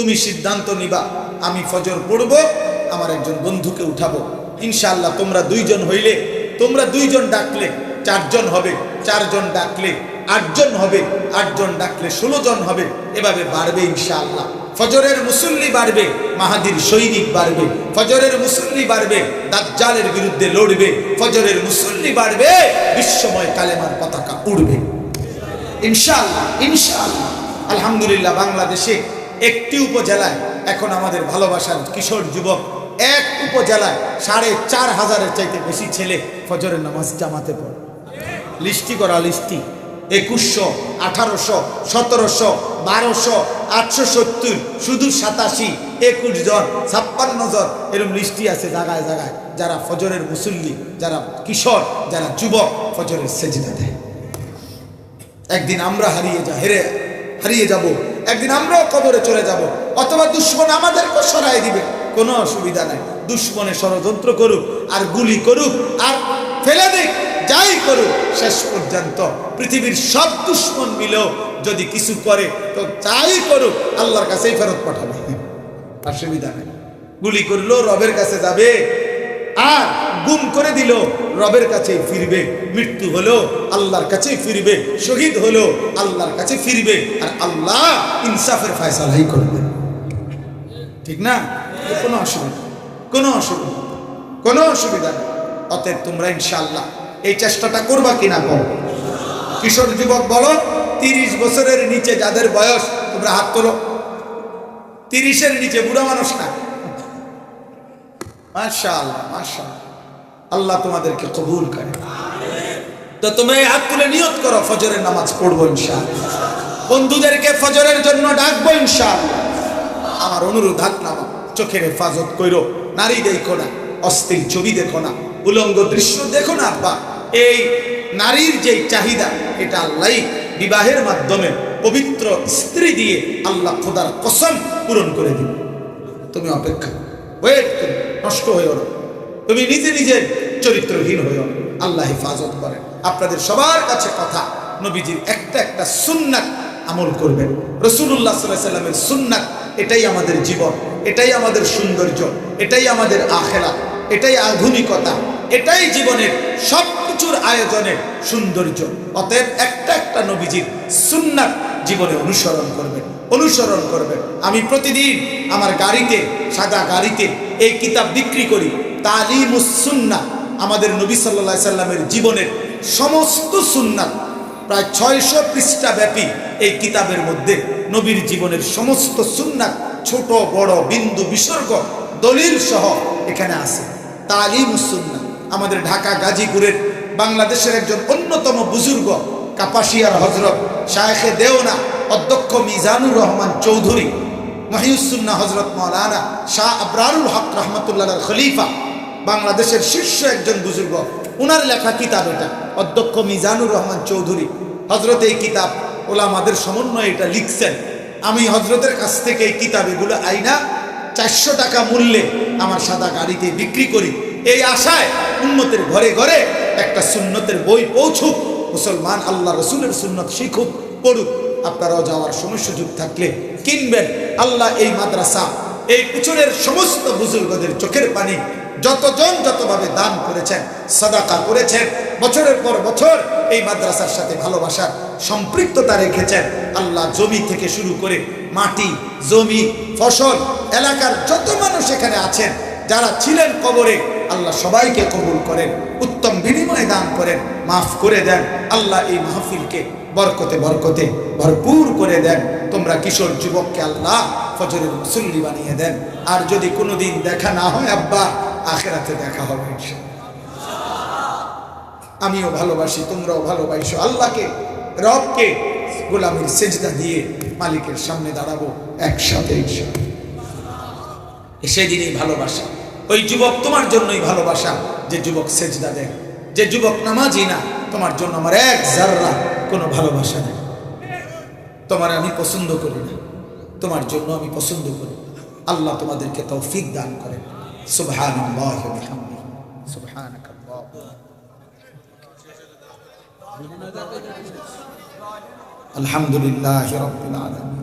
তুমি সিদ্ধান্ত নিবা, আমি ফজর পড়ব, আমার একজন বন্ধুকে উঠাবো। ইনশাল্লাহ তোমরা দুইজন হইলে, তোমরা দুইজন ডাকলে, চারজন হবে, চারজন ডাকলে, আটজন হবে, আটজন ডাকলে ষোলো জন হবে, এভাবে বাড়বে ইনশাআল্লাহ। ফজরের মুসল্লি বাড়বে, মাহাদির সৈনিক বাড়বে। ফজরের মুসল্লি বাড়বে, দাজ্জালের বিরুদ্ধে লড়বে। ফজরের মুসল্লি বাড়বে, বিশ্বময় কালেমার পতাকা উড়বে। ইনশাআল্লাহ ইনশাআল্লাহ। আলহামদুলিল্লাহ, বাংলাদেশে একটি উপজেলায় এখন আমাদের ভালোবাসার কিশোর যুবক, এক উপজেলায় সাড়ে চার হাজারের চাইতে বেশি ছেলে ফজরের নামাজ জামাতে পড়ে। লিস্টি করা লিস্টি, একুশশো, আঠারোশো, সতেরোশো, বারোশো, আটশো সত্তর, শুধু সাতাশি, একুশ জন, ছাপ্পান্ন জন এরকম লিস্টি আছে জায়গায় জায়গায়, যারা ফজরের মুসল্লি, যারা কিশোর, যারা যুবক ফজরের সেজদা দেয়। একদিন আমরা হারিয়ে যা হেরে হারিয়ে যাব একদিন আমরাও কবরে চলে যাব, অথবা দুশ্মন আমাদেরকে সরাই দিবে। কোনো অসুবিধা নাই। দুশ্মনে ষড়যন্ত্র করুক, আর গুলি করুক, আর ফেলে দিক, যাই করুক, শেষ পর্যন্ত পৃথিবীর সব দুশ্মন মিলেও যদি কিছু করে, তো যাই করুক, আল্লাহর কাছেই ফেরত পাঠাবে। অসুবিধা নেই। গুলি করলেও রবের কাছে যাবে। আর গুম করে দিল। রবের কাছে ফিরবে, মৃত্যু হলো, আল্লাহর কাছে ফিরবে, শহীদ হলো, আল্লাহর কাছে ফিরবে, আর আল্লাহ ইনসাফের ফয়সালাই করবে। ঠিক না? কোনো অসুবিধা কোনো অসুবিধা কোনো অসুবিধা নেই। অতএব তোমরা ইনশাআল্লাহ এই চেষ্টাটা করবা কিনা বলো। কিশোর যুবক বলো, তিরিশ বছরের নিচে যাদের বয়স, তোমরা হাত তোলো। তিরিশের নিচে বুড়া মানুষ না। মাশাআল্লাহ আল্লাহ তোমাদেরকে কবুল করে। তো এই হাত তুলে নিয়ত করো, ফজরের নামাজ পড়ব ইনশাআল্লাহ। বন্ধুদেরকে ফজরের জন্য ডাকবো ইনশাআল্লাহ। আমার অনুরোধ, হাত নামা চোখের হেফাজত কইরো। নারী দেখো না, অস্থির ছবি দেখো না, উলঙ্গ দৃশ্য দেখো না, আব্বা। এই নারীর যে চাহিদা, এটা আল্লাহ বিবাহের মাধ্যমে পবিত্র স্ত্রী দিয়ে আল্লাহ খোদার কসম পূরণ করে দিবে। তুমি অপেক্ষা ওয়েট তুমি নষ্ট হইও না। তুমি নিজে নিজে চরিত্রহীন হয়েও আল্লাহ হেফাজত করেন। আপনাদের সবার কাছে কথা, নবীজির একটা একটা সুন্নাত আমল করবেন। রসুল্লাহ সাল্লাহ সাল্লামের সুন্নাত, এটাই আমাদের জীবন, এটাই আমাদের সৌন্দর্য, এটাই আমাদের আখেরা এটাই আধুনিকতা, এটাই জীবনের সব কিছুর আয়োজনের সৌন্দর্য। অতএব একটা একটা নবীজির সুন্নাত জীবনে অনুসরণ করবেন অনুসরণ করবেন। আমি প্রতিদিন আমার গাড়িতে, সাদা গাড়িতে এই কিতাব বিক্রি করি। তালিমুসুন্না আমাদের নবী সাল্লা সাল্লামের জীবনের সমস্ত সুন্নাত প্রায় ছয়শো পৃষ্ঠা ব্যাপী এই কিতাবের মধ্যে নবীর জীবনের সমস্ত সুন্নাত ছোট, বড়, বিন্দু, বিসর্গ, দলিল সহ এখানে আছে। তালিমুসুন্না আমাদের ঢাকা গাজীপুরের বাংলাদেশের একজন অন্যতম বুজুর্গ কাপাসিয়ার হজরত শায়েখে দেওনা অধ্যক্ষ মিজানুর রহমান চৌধুরী, মহিউসুন্না হজরত মৌলানা শাহ আবরারুল হক রহমতুল্লাহ খলিফা, বাংলাদেশের শীর্ষ একজন বুজুর্গ। উনার লেখা কিতাব এটা, অধ্যক্ষ মিজানুর রহমান চৌধুরী। হজরত এই কিতাব ওলামাদের সমন্বয়ে এটা লিখছেন। আমি হজরতের কাছ থেকে এই কিতাব এগুলো আইনা, চারশো টাকা মূল্যে আমার সাদা গাড়িতে বিক্রি করি। এই আশায় উন্নতের ঘরে ঘরে একটা সুন্নতের বই পৌঁছুক। মুসলমান আল্লাহ রসুলের সুন্নত শিখুক পড়ুক। আপনারাও যাওয়ার সময় সুযোগ থাকলে কিনবেন। আল্লাহ এই মাদ্রাসা, এই পিছনের সমস্ত বুজুর্গদের চোখের পানি যতজন যতভাবে দান করেছেন, সদাকা করেছেন, বছরের পর বছর এই মাদ্রাসার সাথে ভালোবাসার সম্পৃক্ততা রেখেছেন। আল্লাহ জমি থেকে শুরু করে মাটি, জমি, ফসল, এলাকার যত মানুষ এখানে আছেন, যারা ছিলেন কবরে আল্লাহ সবাইকে কবুল করেন, উত্তম বিনিময় দান করেন, মাফ করে দেন। আল্লাহ এই মাহফিলকে বরকতে বরকতে ভরপুর করে দেন। তোমরা কিশোর যুবককে আল্লাহ ফজরের মুসল্লি বানিয়ে দেন। আর যদি কোনোদিন দেখা না হয়, আব্বা, আখেরাতে দেখা হবে আমিও ভালোবাসি, তোমরাও ভালোবাসো। আল্লাহকে, রবকে গোলামের সেজদা দিয়ে মালিকের সামনে দাঁড়াবো একসাথে সেদিনই ভালোবাসা ওই যুবক তোমার জন্যই ভালোবাসা। যে যুবক সেজদা দেয়, যে যুবক নামাজি না, তোমার জন্য আমার এক জাররা কোনো ভালোবাসা নেই। তোমার আমি পছন্দ করি না, তোমার জন্য আমি পছন্দ করি আল্লাহ তোমাদেরকে তৌফিক দান করেন। সুবহানাকাল্লাহ। আলহামদুলিল্লাহি আলামিন।